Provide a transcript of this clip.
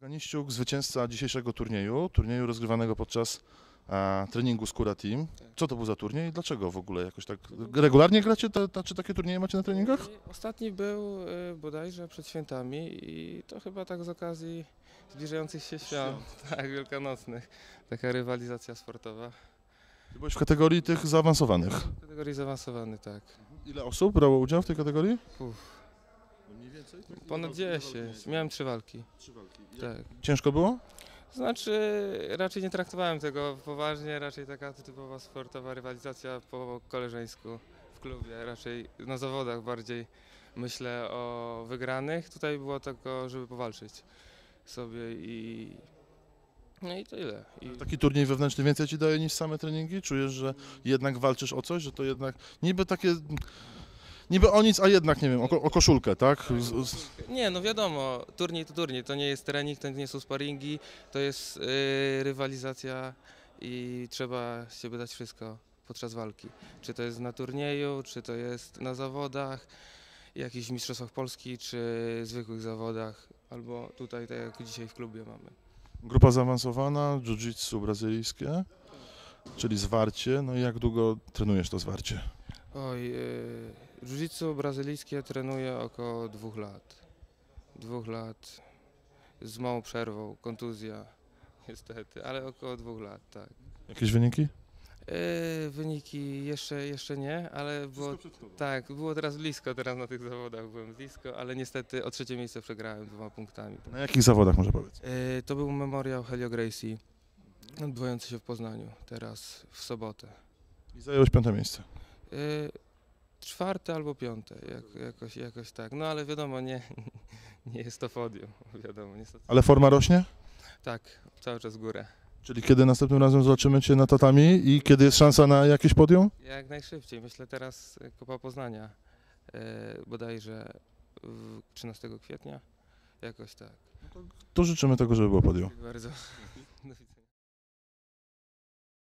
Ganiściuk, zwycięzca dzisiejszego turnieju, turnieju rozgrywanego podczas e, treningu Skóra Team. Co to był za turniej i dlaczego w ogóle jakoś tak regularnie gracie, czy takie turnieje macie na treningach? I Ostatni był y, bodajże przed świętami i to chyba tak z okazji zbliżających się świąt, tak, wielkanocnych. Taka rywalizacja sportowa. Ty byłeś w kategorii tych zaawansowanych. W kategorii zaawansowany, tak. Ile osób brało udział w tej kategorii? Uff. Ponad 10. Miałem trzy walki. Tak. Ciężko było? Znaczy, raczej nie traktowałem tego poważnie, raczej taka typowa sportowa rywalizacja po koleżeńsku w klubie, raczej na zawodach bardziej myślę o wygranych. Tutaj było tylko, żeby powalczyć sobie i no i tyle. I Taki turniej wewnętrzny więcej ci daje niż same treningi? Czujesz, że jednak walczysz o coś, że to jednak niby takie, niby o nic, a jednak nie wiem, o, o koszulkę, tak? Z, z, Nie, no wiadomo, turniej to turniej, to nie jest trening, to nie są sparingi, to jest yy, rywalizacja i trzeba z siebie dać wszystko podczas walki. Czy to jest na turnieju, czy to jest na zawodach, jakichś mistrzostwach Polski, czy zwykłych zawodach, albo tutaj, tak jak dzisiaj w klubie mamy. grupa zaawansowana, jiu-jitsu brazylijskie, czyli zwarcie. No i jak długo trenujesz to zwarcie? Oj, yy, jiu-jitsu brazylijskie trenuję około dwóch lat. Dwóch lat, z małą przerwą, kontuzja, niestety, ale około dwóch lat, tak. Jakieś wyniki? Yy, wyniki jeszcze, jeszcze nie, ale było, tak, było teraz blisko, teraz na tych zawodach byłem blisko, ale niestety o trzecie miejsce przegrałem dwoma punktami. Na jakich zawodach może powiedzieć? Yy, to był memoriał Helio Gracie, odbywający się w Poznaniu, teraz w sobotę. I zająłeś piąte miejsce. Yy, czwarte albo piąte, jak, jakoś, jakoś tak, no ale wiadomo, nie, nie jest to podium, wiadomo, niestety. Ale forma rośnie? Tak, cały czas w górę. Czyli kiedy następnym razem zobaczymy Cię na tatami i kiedy jest szansa na jakieś podium? Jak najszybciej, myślę teraz y, Kopa Poznania, yy, bodajże w 13 kwietnia, jakoś tak. To życzymy tego, żeby było podium. Dziękuję bardzo.